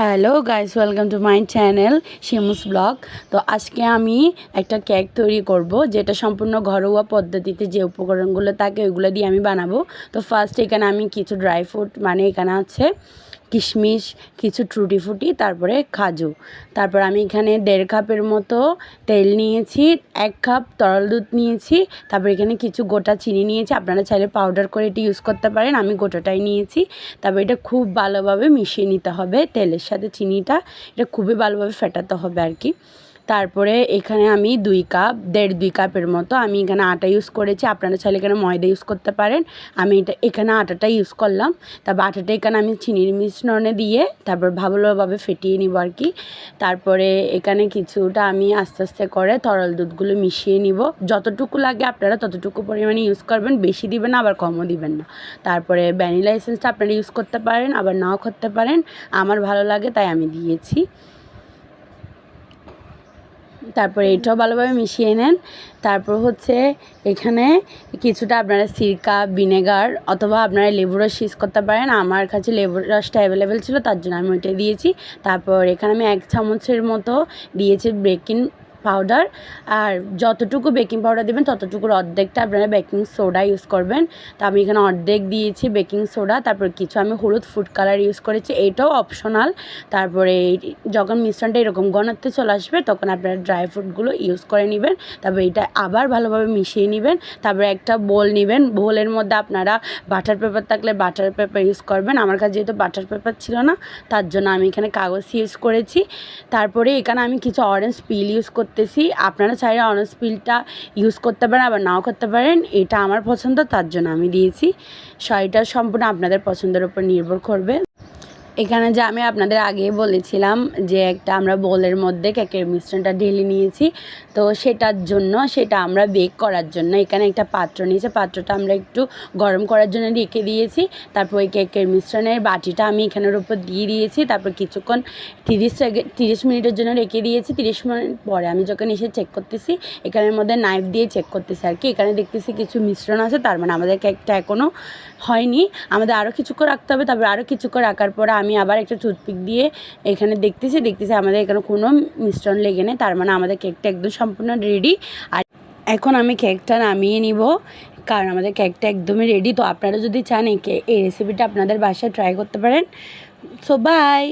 Hello guys welcome to my channel Shimu's vlog তো আজকে আমি একটা কেক তৈরি করব, যেটা সম্পূর্ণ ঘরোয়া পদ্ধতিতে যে উপকরণগুলো থাকে ওইগুলো দিয়ে আমি বানাবো। তো ফার্স্ট এখানে আমি কিছু ড্রাই ফ্রুট মানে এখানে আছে কিশমিশ, কিছু ট্রুটি ফুটি, তারপরে খাজু তারপর আমি এখানে দেড় কাপের মতো তেল নিয়েছি, এক কাপ তরল দুধ নিয়েছি, তারপর এখানে কিছু গোটা চিনি নিয়েছি। আপনারা চাইলে পাউডার করে এটি ইউজ করতে পারেন, আমি গোটাটাই নিয়েছি। তারপর এটা খুব ভালোভাবে মিশিয়ে নিতে হবে তেলের সাথে চিনিটা, এটা খুবই ভালোভাবে ফেটাতে হবে আর কি। তারপরে এখানে আমি দুই কাপ, দেড় দুই কাপের মতো আমি এখানে আটা ইউজ করেছি। আপনারা চাইলে এখানে ময়দা ইউজ করতে পারেন। আমি এটা, এখানে আটাটা ইউজ করলাম। তারপর আটাটা এখানে আমি চিনির মিশ্রণে দিয়ে তারপর ভালোভাবে ফেটিয়ে নিব আর কি। তারপরে এখানে কিছুটা আমি আস্তে আস্তে করে তরল দুধগুলো মিশিয়ে নিব। যতটুকু লাগে আপনারা ততটুকু পরিমাণে ইউজ করবেন। বেশি দিবেন না, আবার কমও দিবেন না। তারপরে ভ্যানিলা এসেন্সটা আপনারা ইউজ করতে পারেন, আবার নাও করতে পারেন। আমার ভালো লাগে তাই আমি দিয়েছি। তারপরে এটাও ভালোভাবে মিশিয়ে নেন। তারপর হচ্ছে এখানে কিছুটা আপনারা সিরকা, ভিনেগার অথবা আপনারা লেবু রস ইউজ করতে পারেন। আমার কাছে লেবু রসটা অ্যাভেলেবেল ছিল, তার জন্য আমি ওইটা দিয়েছি। তারপর এখানে আমি এক চামচের মতো দিয়েছি বেকিং পাউডার আর যতটুকু বেকিং পাউডার দেবেন, ততটুকুর অর্ধেকটা আপনারা বেকিং সোডা ইউজ করবেন। তো আমি এখানে অর্ধেক দিয়েছি বেকিং সোডা তারপর কিছু আমি হলুদ ফুড কালার ইউজ করেছি, এটাও অপশনাল তারপরে যখন মিশ্রণটা এরকম ঘনত্বে চলে আসবে, তখন আপনারা ড্রাই ফ্রুটগুলো ইউজ করে নেবেন। তারপর এটা আবার ভালোভাবে মিশিয়ে নেবেন। তারপরে একটা বোল নেবেন। বোলের মধ্যে আপনারা বাটার পেপার থাকলে বাটার পেপার ইউজ করবেন। আমার কাছে যেহেতু বাটার পেপার ছিল না, তার জন্য আমি এখানে কাগজ ইউজ করেছি। তারপরে এখানে আমি কিছু অরেঞ্জ পিল ইউজ করতেছি। আপনারা চাইলে অরেঞ্জ পিলটা ইউজ করতে পারেন, আবার নাও করতে পারেন। এটা আমার পছন্দ, তার জন্য আমি দিয়েছি। শাড়িটা সম্পূর্ণ আপনাদের পছন্দের উপর নির্ভর করবে। এখানে যে আমি আপনাদের আগে বলেছিলাম যে একটা আমরা বোলের মধ্যে কেকের মিশ্রণটা ঢেলে নিয়েছি। তো সেটার জন্য, সেটা আমরা বেক করার জন্য, এখানে একটা পাত্র নিয়েছে। পাত্রটা আমরা একটু গরম করার জন্য রেখে দিয়েছি। তারপর ওই কেকের মিশ্রণের বাটিটা আমি এখানের উপর দিয়ে দিয়েছি। তারপর কিছুক্ষণ তিরিশ তিরিশ মিনিটের জন্য রেখে দিয়েছি। তিরিশ মিনিট পরে আমি যখন এসে চেক করতেছি, এখানের মধ্যে নাইফ দিয়ে চেক করতেছি আর কি। এখানে দেখতেছি কিছু মিশ্রণ আছে, তার মানে আমাদের কেকটা এখনও হয়নি। আমাদের আরও কিছুক্ষণ রাখতে হবে, তারপর আরও কিছুক্ষণ রাখার পরে আমি আবার একটা টুথপিক দিয়ে এখানে দেখতেছি দেখতেছি আমাদের এখানে কোনো মিশ্রণ লেগে নেই, তার মানে আমাদের কেকটা একদম সম্পূর্ণ রেডি আর এখন আমি কেকটা নামিয়ে নিব, কারণ আমাদের কেকটা একদমই রেডি তো আপনারা যদি চান এই রেসিপিটা আপনাদের বাসায় ট্রাই করতে পারেন। So by